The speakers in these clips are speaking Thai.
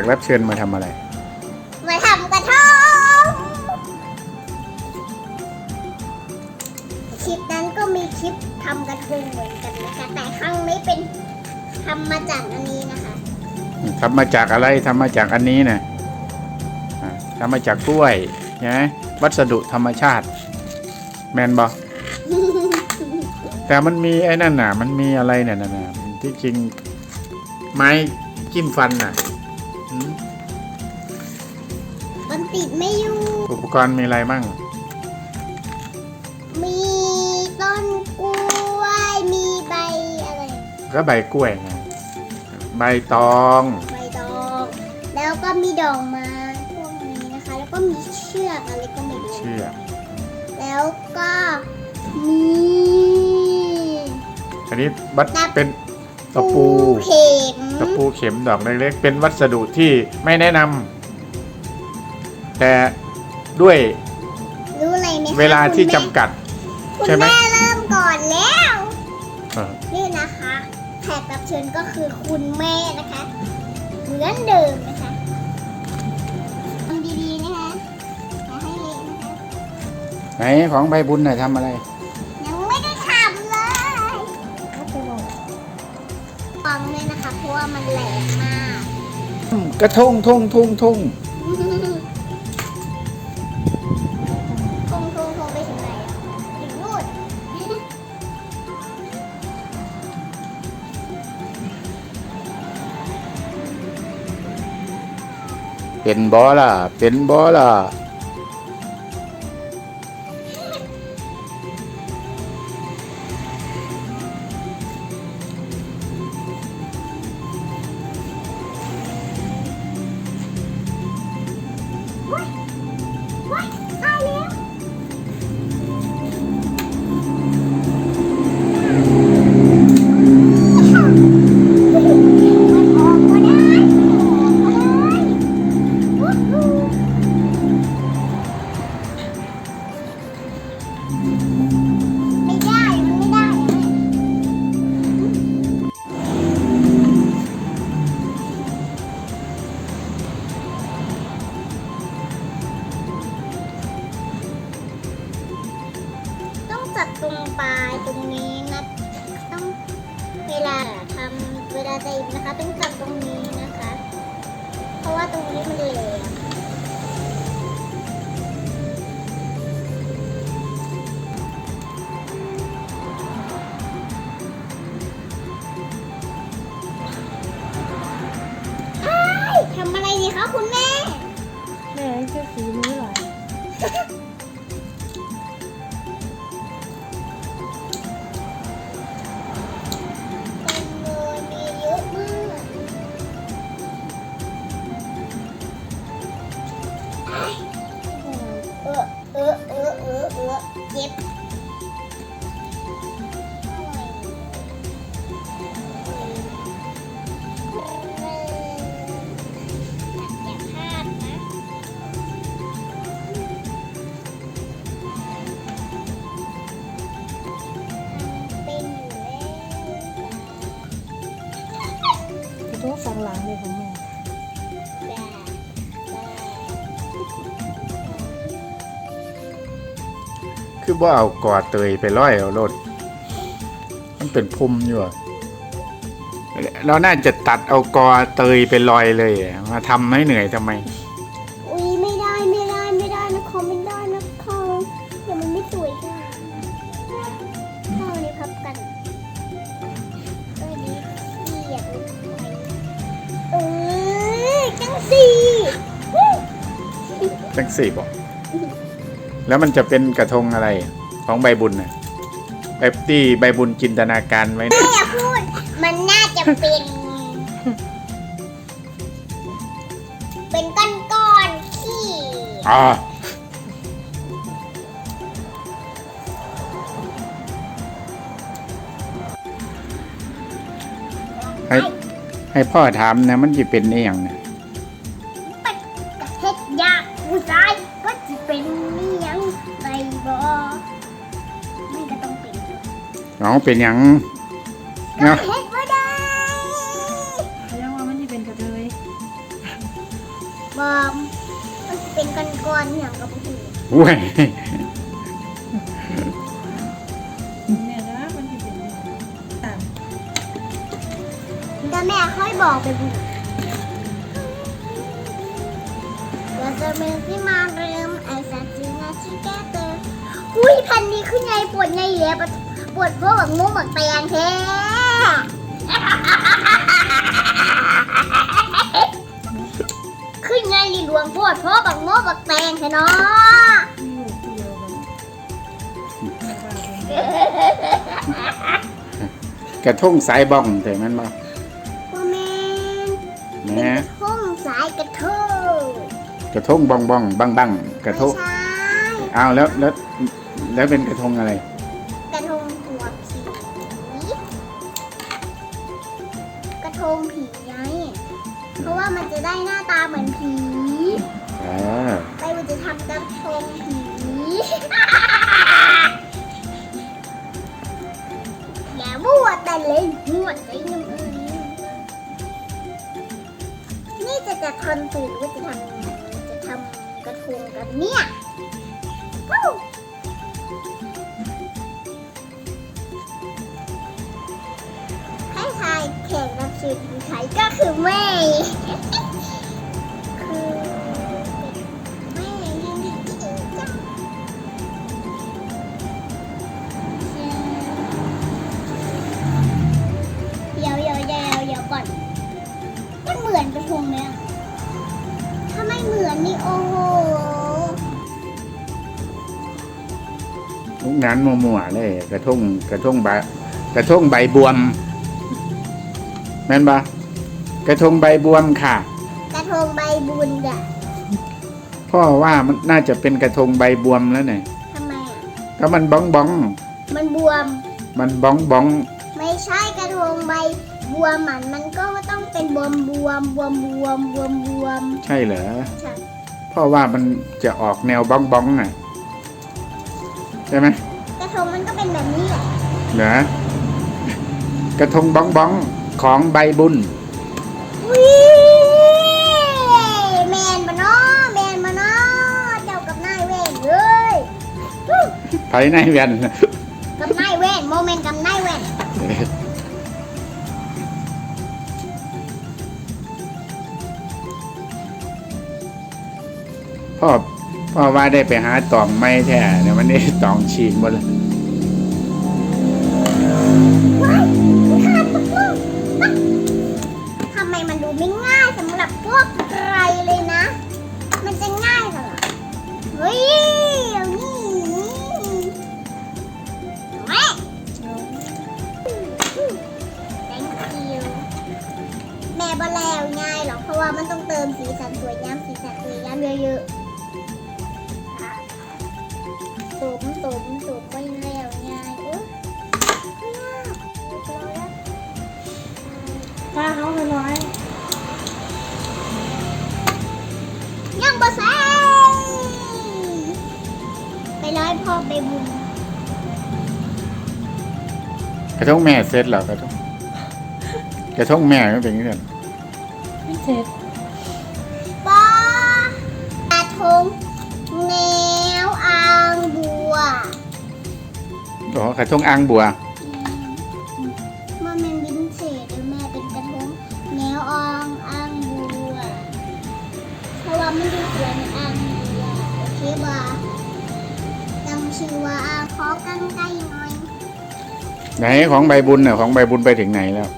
กรับเชิญมาทำอะไร มาทำกระทงคลิปนั้นก็มีคลิปทำกระทงเหมือนกันนะคะ แต่ครั้งนี้เป็นทำมาจากอันนี้นะคะทำมาจากอะไรทำมาจากอันนี้นะอะทำมาจากกล้วยนะวัสดุธรรมชาติ แมนบอแต่มันมีไอ้นั่นน่ะ มันมีอะไรเนี่ยน่ะน่ะที่จริงไม้จิ้มฟันน่ะ กรณ์มีอะไรมั่ง มีต้นกล้วย มีใบอะไร ก็ใบกล้วยไง ใบตอง ใบดอกแล้วก็มีดอกไม้พวกนี้นะคะ แล้วก็มีเชือกอะไรก็ไม่รู้เชือก แล้วก็มีอันนี้บัดตะเป็นตะปูเข็มตะปูเข็มดอกเล็กๆ เป็นวัสดุที่ไม่แนะนำแต่ ด้วยรู้อะไรไหมคะเวลาที่คุณแม่จำกัด คุณใช่ไหม แม่เริ่มก่อนแล้วเออนี่นะคะแขกรับเชิญก็คือคุณแม่นะคะเหมือนเดิมนะคะทำดีๆนะคะอย่าให้เละนะคะไหนของใบบุญน่ะทำอะไร ยังไม่ได้ทำเลยฟังเลยนะคะเพราะว่ามันแหลมมากกระทงทุ่งทุ่งทุ่ง เป็นบอล่ะเป็นบอล่ะ คุณแม่ แม่แค่สีมือหรอ เลยของแม่แต่แต่คือว่าเอากอดเตยไปร้อยเอารถมันเป็นพุ่มอยู่อะเราน่าจะตัดเอากอเตยไปลอยเลยอะมาทำให้เหนื่อยทำไม อุ้ยไม่ได้ไม่ได้ไม่ได้นะคอไม่ได้นะคอเดี๋ยวมันไม่สวยค่ะ เออจังสีตั้งสี่บอกแล้วมันจะเป็นกระทงอะไรของใบบุญน่ะแบบที่ใบบุญจินตนาการไว้ไม่อย่าพูด มันน่าจะเป็น เป็นก้อนก้อนๆขี้อ๋อให้ ให้พ่อถามนะมันจะเป็นไอหย่างนะเป็นกระเฮ็ดยากผู้ชายก็จะเป็นเมียงในบ่มันก็ต้องเป็นอยู่น้องเป็นหยังเนาะเฮ็ดบ่ได้เขาเรียกว่ามันจะเป็นกระเทยบอมมันสิเป็นก้อนๆอย่างกับผู้อุ้ยเนี่ย ค่อยบอกไปบุเราจะมีที่มาเริ่มไอซันจีนาชิแกเตอร์อุ้ยพันนี้ขึ้นไงปวดไงเหลียปวดปวดเพราะแบบงูบักแตงแท้ขึ้นไงลีหลวงปวดเพราะบักงูบักแตงแท้เนาะกระทุ่งสายบ้องแต่มันบอแม่ แหม่ทุ่งสายกระเทยกระทุ่งบ้องบ้องบังบังกระทุ่งไม่ใช่อ้าวแล้วแล้วแล้วเป็นกระทงอะไร กระทงหัวผี กระทงผีไง เพราะว่ามันจะได้หน้าตาเหมือนผีเออไปมันจะทำกระทงผี จะจะทนตื่นหรือว่าจะทำไงจะทำกระทงกันเนี่ยให้ทายแขกรับเชิญคือใครก็คือแม่คือแม่ยินดีจังเดี๋ยวเดี๋ยวเดี๋ยวเดี๋ยวก่อนมันเหมือนกระทงไหม นนี่โอ้โหลูกนั้นมัวๆเลยกระทุ่งกระทุ่งใบกระทุ่งใบบวมแม่นปะกระทงใบบวมค่ะ กระทงใบบุญอะพ่อว่ามันน่าจะเป็นกระทงใบบวมแล้วเนี่ยทำไมอะก็มันบ้องบ้อง มันบวม มันบ้องบ้อง ไม่ใช่กระทงใบบวมมันมันก็ต้องเป็นบวมบวมบวมบวมบวมบวมใช่เหรอใช่ พ่อว่ามันจะออกแนวบ้องบ้องอะใช่ไหมกระทงมันก็เป็นแบบนี้แหละเหรอกระทงบ้องบ้องของใบบุญวิแมนมาเนาะแมนมาเนาะเจ้ากับนายเวนเลยไผในแว่นกับนายเวนโมเมนต์กับนายเวน พ่อพ่อว่าได้ไปหาตองไม้แท้เนี่ยวันนี้ตองฉีกหมดเลยทำไมมันดูไม่ง่ายสำหรับพวกใครเลยนะ มันจะง่ายเหรอเฮ้ยนี่นี่แม่ thank you แม่บอแล้วง่ายหรอกเพราะว่ามันต้องเติมสีสันสวยงามสีสันสวยงามเยอะๆ สมสมสมไปแล้วง่ายโอ๊ยไม่ยากรอแล้วป้าเขาไปร้อยยังบ่ใส่ไปร้อยพ่อไปบุญกระทงแม่เสร็จแล้วกระทงกระทงแม่ก็เป็นอย่างนี้กันพิเศษ อ๋อกระทงอ่างบัว มันเป็นวินเทจหรือแม่เป็นกระทงแนวอ่างอ่างบัวเพราะว่ามันดูสวยในอ่างบัวโอเคบ่ตั้งชื่อว่าอ่างขอกันไกลหน่อยไหนของใบบุญน่ะของใบบุญไปถึงไหนแล้ว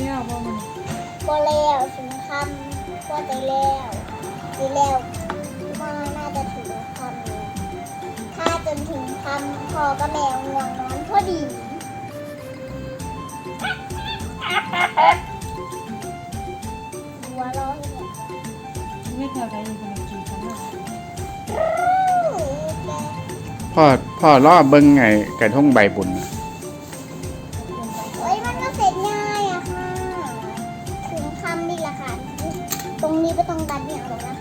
ที่เรียกว่มันพอแล้วถึงคำพอใจแล้วดีแล้วมาน่าจะถึงคำเลยถ้าจนถึงคำพอก็แมวง่วงนอนพอดี หัวร้อนเนี่ยไม่เคยใครอยู่คนกินกันะพ่อพ่อล่อเบิ้งไงกระทงใบบุญ ตรงนี้ไปตรงกันเนี่ยหรอกนะ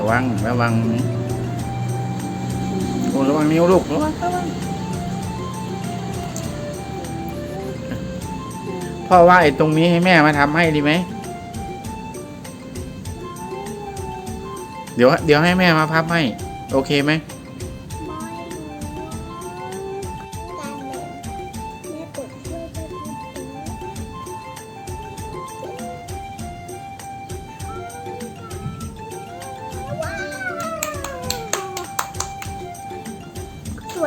ระวังระวังโอ้ระวังนิ้วลูกระวังระวังพ่อว่าไอ้ตรงนี้ให้แม่มาทำให้ดีไหมเดี๋ยวเดี๋ยวให้แม่มาพับให้ โอเคไหม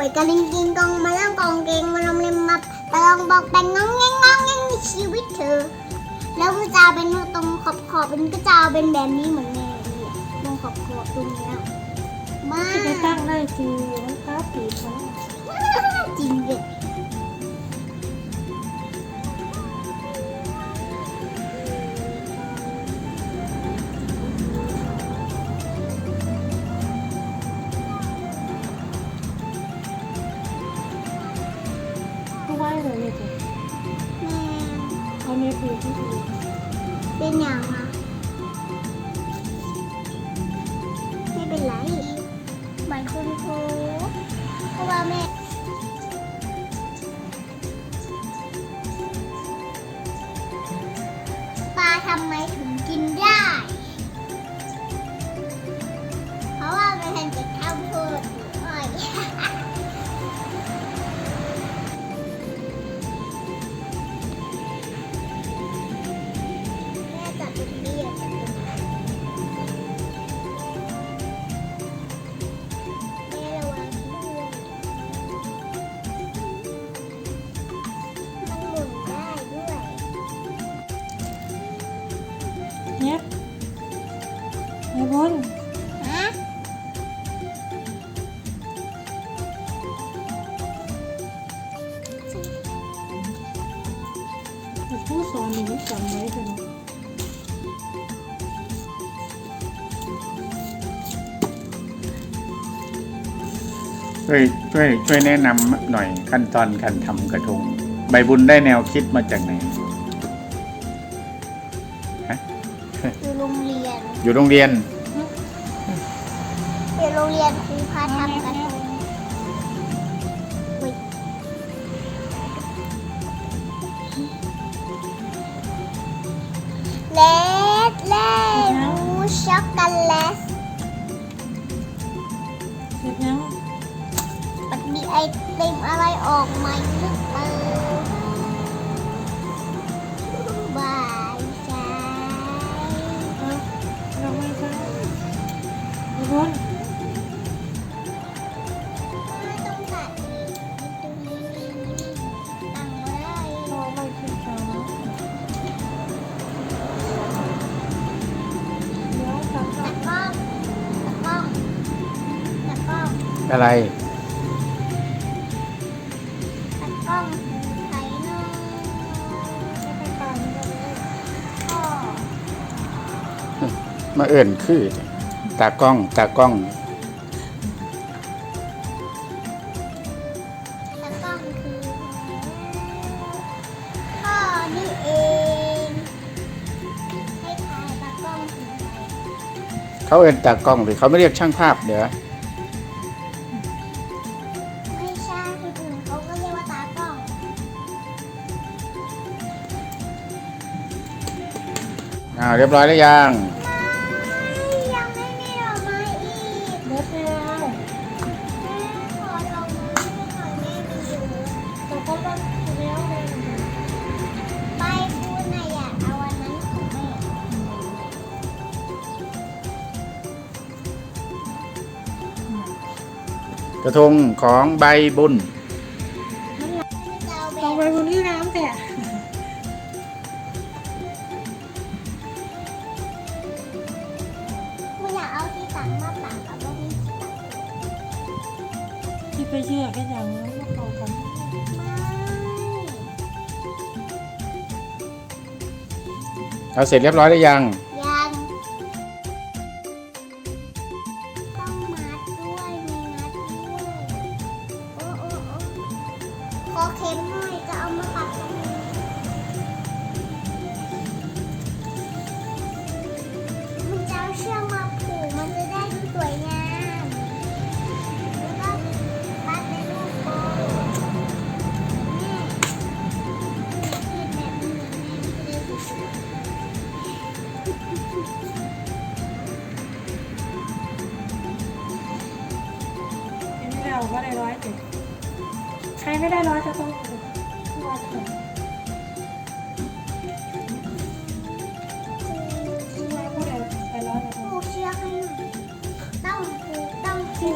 วยกระลิงกิงกองมาล่องกองเกงมาลมเล็มมาตะลองบอกแต่งงองแงงงองแงงในชีวิตเธอ แล้วก็จะเป็นตรงขอบขอบเป็นก็จะเอาเป็นแบบนี้เหมือนแม่เลยอะตรงขอบขอบตรงเนี้ยมาจะไปตั้งได้จริงมันค้าปีกมันจริงเด็ก เลยเนี่ยจ้ะแม่เอาเนี้ยปีกที่ดีเป็นอย่างอะไม่ ช่วยช่วยช่วยแนะนำหน่อยขั้นตอนการทำกระทง ใบบุญได้แนวคิดมาจากไหน อยู่โรงเรียน อยู่โรงเรียน อยู่โรงเรียนครูพาทำกระทงอุ๊ยเลดเล่บูช็อกโกแลต ติมอะไรออกมาหรือเปล่าบายใจเอาเราไม่ใช่เนี่ยบนไม่ต้องตัด มาเอิ่นคือ ตากล้อง ตากล้องตะกล้องคือพ่อนี่เองให้ทายตะกล้องคือใครเขาเอิ่นตากล้องหรือเขาไม่เรียกช่างภาพเดี๋ยวไม่ใช่คนอื่นเขาก็เรียกว่าตากล้องอ่าเรียบร้อยแล้วยัง กระทงของใบบุญจะเอาแบลองบไปบนที่น้ำแต่ไม่อยากเอาที่ตังมาตังเอาที่ตังที่ไปเชื่อกันอย่างนั้นว่าเขากันเอาเสร็จเรียบร้อยหรือยังยังต้อง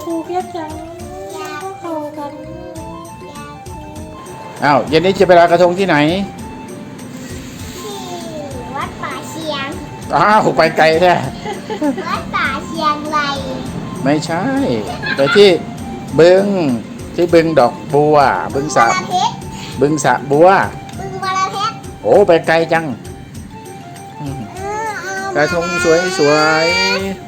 รูเพียบจังก็เข้ากันยาคูอ้าวเย็นนี้จะไปลอยกระทงที่ไหน ที่วัดป่าเชียง อ้าวไปไกลแท้วัดป่าเชียงไรไม่ใช่ ไปที่บึงที่บึงดอกบัว บึงสระบาเพชรบึงสระบัว บึงบาราเพชรโอ้ไปไกลจังอืมเออเอากระทงสวยสวยเ